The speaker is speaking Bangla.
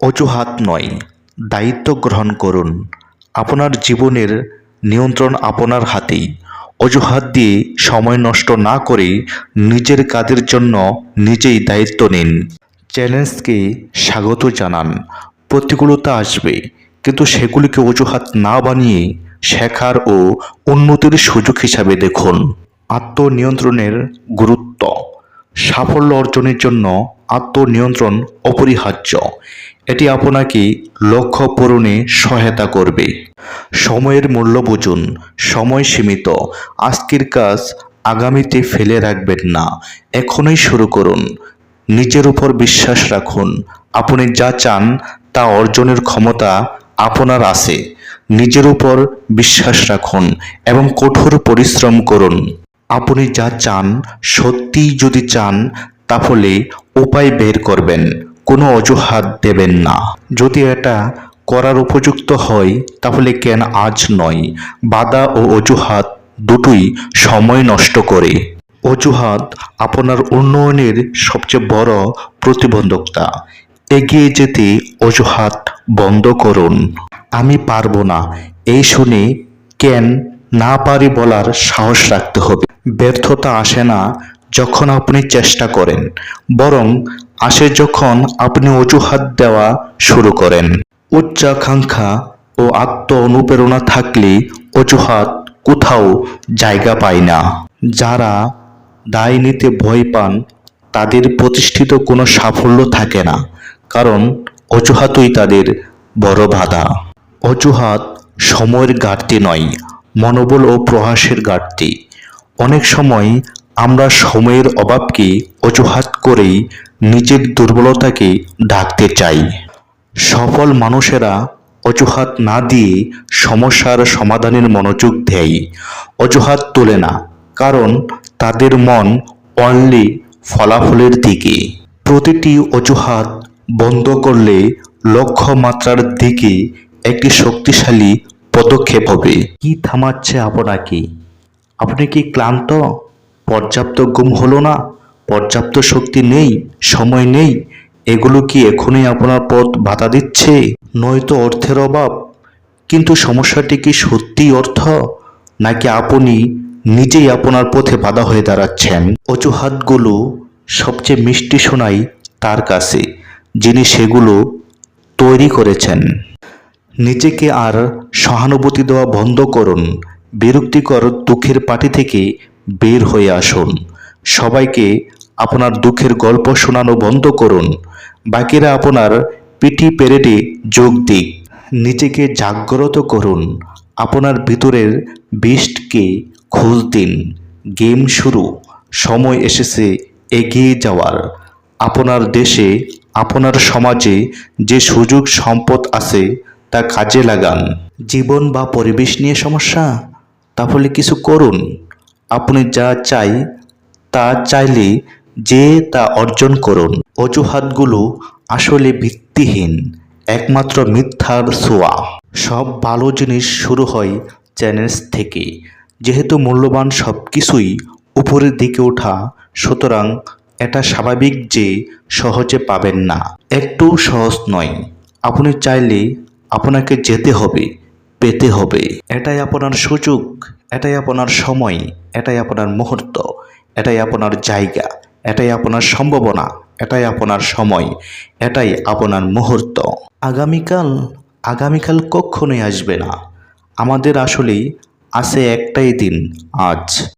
অজুহাত নয়, দায়িত্ব গ্রহণ করুন। আপনার জীবনের নিয়ন্ত্রণ আপনার হাতেই। অজুহাত দিয়ে সময় নষ্ট না করে নিজের কাজের জন্য নিজেই দায়িত্ব নিন। চ্যালেঞ্জকে স্বাগত জানান। প্রতিকূলতা আসবে, কিন্তু সেগুলিকে অজুহাত না বানিয়ে শেখার ও উন্নতির সুযোগ হিসাবে দেখুন। আত্মনিয়ন্ত্রণের গুরুত্ব। সাফল্য অর্জনের জন্য আত্মনিয়ন্ত্রণ অপরিহার্য। এটি আপনাকে লক্ষ্য পূরণে সহায়তা করবে। সময়ের মূল্য বুঝুন। সময় সীমিত। আজকের কাজ আগামীতে ফেলে রাখবেন না। এখনই শুরু করুন। নিজের উপর বিশ্বাস রাখুন। আপনি যা চান তা অর্জনের ক্ষমতা আপনার আছে। নিজের উপর বিশ্বাস রাখুন এবং কঠোর পরিশ্রম করুন। আপনি যা চান, সত্যিই যদি চান তাহলে উপায় বের করবেন। কোনো অজুহাত দেবেন না। যদি এটা করার উপযুক্ত হয়, তাহলে কেন আজ নয়। বাধা ও অজুহাত দুটোই সময় নষ্ট করে। অজুহাত আপনার উন্নয়নের সবচেয়ে বড় প্রতিবন্ধকতা। এগিয়ে যেতে অজুহাত বন্ধ করুন। আমি পারব না। এই শুনে কেন না পারি বলার সাহস রাখতে হবে। ব্যর্থতা আসে না যখন আপনি চেষ্টা করেন, বরং আসে যখন আপনি অজুহাত দেওয়া শুরু করেন। উচ্চাকাঙ্ক্ষা ও আত্ম অনুপ্রেরণা থাকলে অজুহাত কোথাও জায়গা পায় না। যারা দায় নিতে ভয় পান, তাদের প্রতিষ্ঠিত কোনো সাফল্য থাকে না, কারণ অজুহাতই তাদের বড় বাধা। অজুহাত সময়ের ঘাটতি নয়, মনোবল ও প্রহাসের ঘাটতি। অনেক সময় আমরা সময়ের অভাবকে অজুহাত করেই নিজের দুর্বলতাকে ঢাকতে চাই। সফল মানুষেরা অজুহাত না দিয়ে সমস্যার সমাধানের মনোযোগ দেয়। অজুহাত তোলে না, কারণ তাদের মন অনলি ফলাফলের দিকে। প্রতিটি অজুহাত বন্ধ করলে লক্ষ্যমাত্রার দিকে একটি শক্তিশালী পদক্ষেপ হবে। কি থামাচ্ছে আপনাকে? আপনি কি ক্লান্ত, পর্যাপ্ত ঘুম হলো না? পর্যাপ্ত শক্তি নেই, সময় নেই, এগুলো কি এখনই আপনার পথ বাধা দিচ্ছে? নয়তো অর্থের অভাব। কিন্তু সমস্যাটি কি সত্যিই অর্থ? নাকি আপনি নিজেই আপনার পথে বাধা হয়ে দাঁড়াচ্ছেন? অজুহাতগুলো সবচেয়ে মিষ্টি শোনাই তার কাছে, যিনি সেগুলো তৈরি করেছেন। নিজেকে আর সহানুভূতি দেওয়া বন্ধ করুন, বিরক্তিকর দুঃখের পাটি থেকে বের হয়ে আসুন। সবাইকে আপনার দুঃখের গল্প শোনানো বন্ধ করুন। বাকিরা আপনার পিটি পেরেডে যোগ দিক। নিজেকে জাগ্রত করুন। আপনার ভিতরের বিষ্টকে খোঁজ দিন। গেম শুরু। সময় এসেছে এগিয়ে যাওয়ার। আপনার দেশে, আপনার সমাজে যে সুযোগ সম্পদ আছে তা কাজে লাগান। জীবন বা পরিবেশ নিয়ে সমস্যা? তাহলে কিছু করুন। আপনি যা চাই, তা চাইলে যে তা অর্জন করুন। অজুহাতগুলো আসলে ভিত্তিহীন, একমাত্র মিথ্যার সোয়া সব ভালো জিনিস শুরু হয় চ্যালেঞ্জ থেকে। যেহেতু মূল্যবান সব কিছুই উপরের দিকে ওঠা, সুতরাং এটা স্বাভাবিক যে সহজে পাবেন না। একটু সহজ নয়। আপনি চাইলে আপনাকে যেতে হবে, পেতে হবে। এটাই আপনার সুযোগ, এটাই আপনার সময়, এটাই আপনার মুহূর্ত, এটাই আপনার জায়গা। এটাই আপনার সম্ভাবনা, এটাই আপনার সময়, এটাই আপনার মুহূর্ত। আগামীকাল আগামীকাল কখনোই আসবে না। আমাদের আসলেই আছে একটাই দিন, আজ।